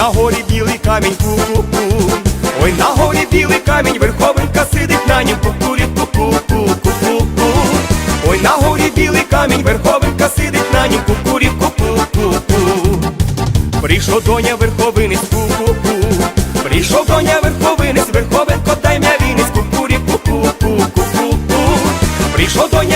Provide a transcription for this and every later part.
на горі білий камінь ку-ку-ку. Ой, на горі білий камінь, верховинка сидить на нім кукурі ку-ку-ку-ку-ку Ой, на горі білий камінь, верховинка сидить на нім кукурі ку-ку-ку-ку Прийшов доня верховинець ку-ку-ку. Прийшов доня верховинець, верховенко дай м'я вінець кукурі ку-ку-ку-ку-ку Прийшов доня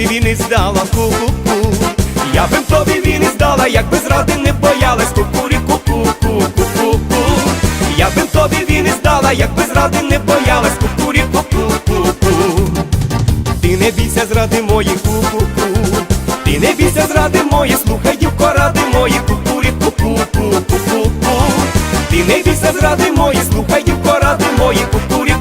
тобі війни здала ку-ку-ку. Я бим тобі війни здала, якби зради не боялась. Кукурі ку-ку-ку-ку-ку Я бим тобі війни здала, якби зради не боялась. Кукурі ку-ку-ку-ку Ти не бійся зради мої ку-ку-ку. Ти не бійся зради мої, слухай дівко ради мої. Кукурі ку-ку-ку-ку-ку Ти не бійся зради мої, слухай дівко ради мої. Кукурі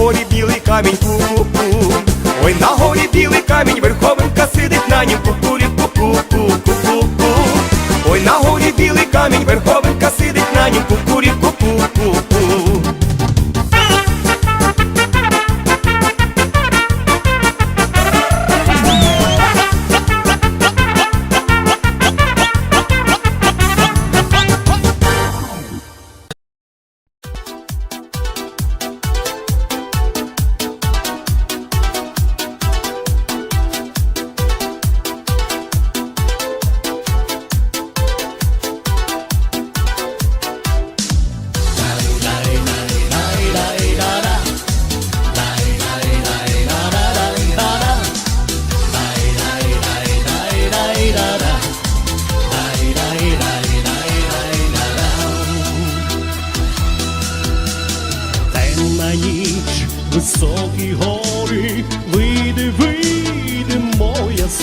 горі білий камінь ку-ку-ку Ой, на горі білий камінь, верховинка сидить на нім кукурі ку-ку-ку-ку-ку Ой, на горі білий камінь, верховинка сидить на нім кукурі ку-ку-ку-ку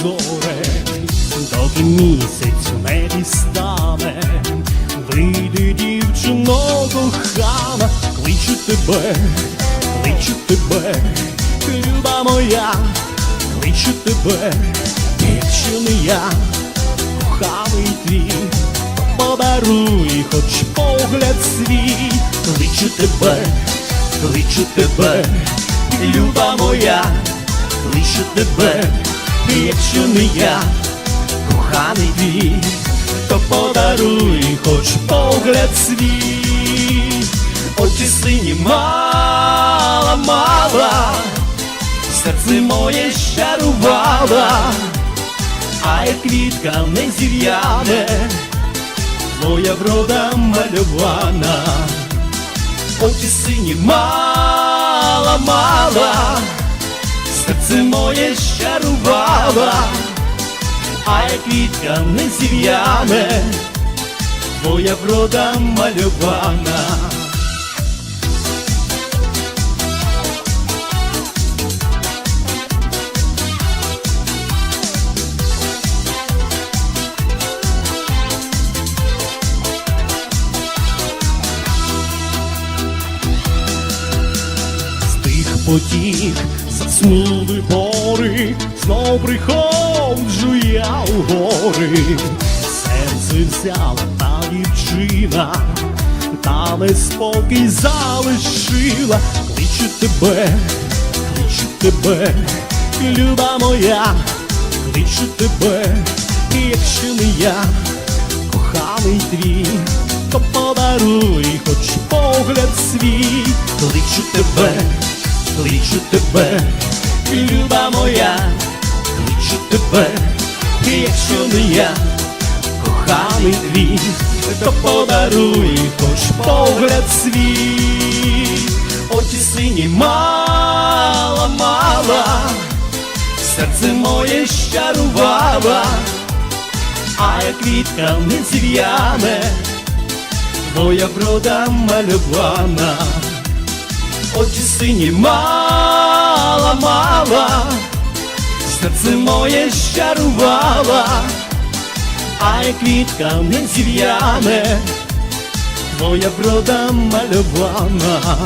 зоре, доки місяць в небі стане, вийди, дівчино кохана, кличу тебе, кличу тебе, люба моя, кличу тебе, не я, коханий твій подаруй хоч погляд свій, кличу тебе, кличу тебе, люба моя, кличу тебе, якщо не я, коханий твій, то подаруй хоч погляд свій, очі сині мала, мала, серце моє щарувала, а як квітка не зів'яне моя врода мальована, очі сині мала, мала, серце моє щарувала, а як квітка не зів'яне, твоя врода малювана. Потік заснули бори, знов приходжу я у гори, серце взяла та дівчина, та неспокій залишила, кличу тебе, кличу тебе, люба моя, кличу тебе, і якщо не я, коханий твій, то подаруй хоч погляд свій, кличу тебе, кличу тебе, люба моя, кличу тебе, і якщо не я, коханий твій, то подаруй хоч погляд свій, очі сині мала, мала, серце моє щарувала а як квітка не зів'яне, твоя врода малювана, сині мала, мала, серце моє щарувала, а як квітка не зів'яне, твоя врода малювана.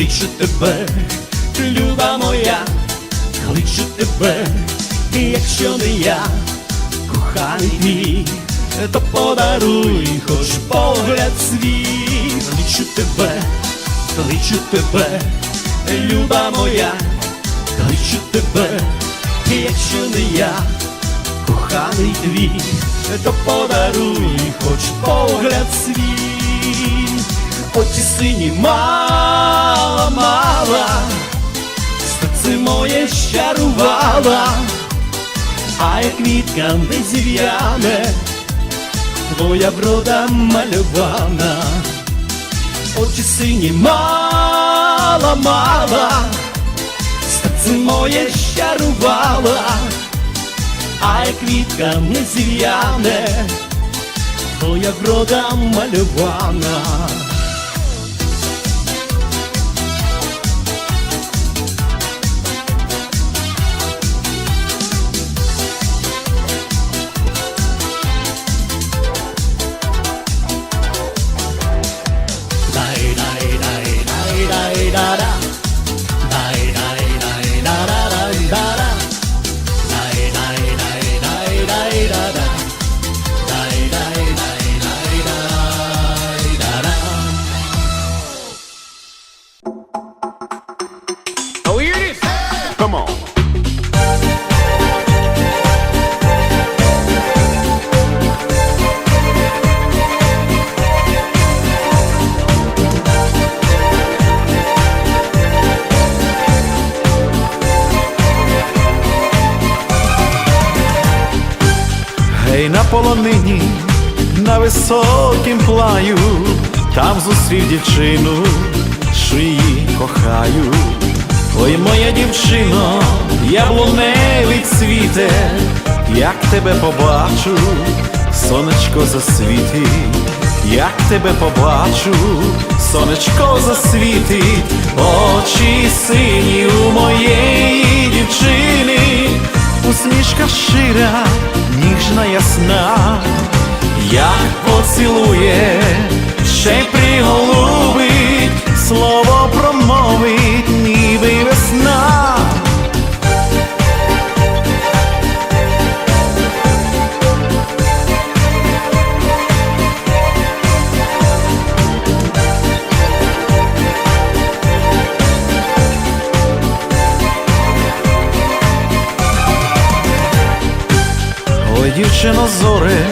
Кличу тебе, люба моя, кличу тебе, якщо не я, коханий мій, то подаруй хоч погляд свій, кличу тебе, кличу тебе, люба моя, кличу тебе, якщо не я, коханий твій, то подаруй хоч погляд свій, очі сині мала, мала, серце моє щарувала, а як квітка не зів'яне, твоя врода малювана, очі сині мала, мала, серце моє щарувала, а як квітка не зів'яне, твоя врода малювана. На полонині, на високім плаю, там зустрів дівчину, що її кохаю. Ой, моя дівчино, яблуневий цвіте, як тебе побачу, сонечко засвітить, як тебе побачу, сонечко засвітить, очі сині у моєї дівчини усмішка щира, ніжна ясна, як поцілує, ще й приголубить, дівчино зоре,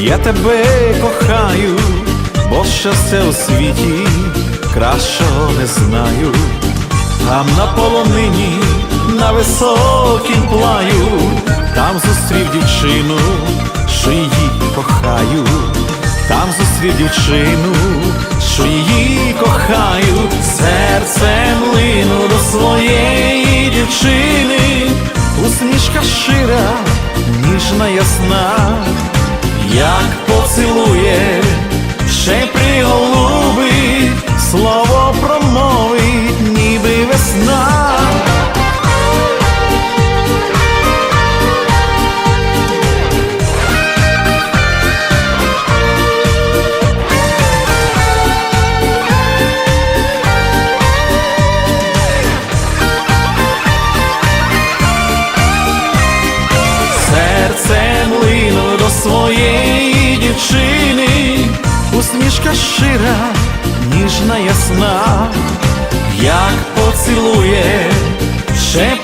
я тебе кохаю, бо щастя у світі кращого не знаю. Там на полонині, на високім плаю, там зустрів дівчину, що її кохаю, там зустрів дівчину, що її кохаю, серцем лину до своєї дівчини, усмішка щира, ніжна ясна, як поцілує, ще приголубить, усмішка щира, ніжна ясна, як поцілує, ще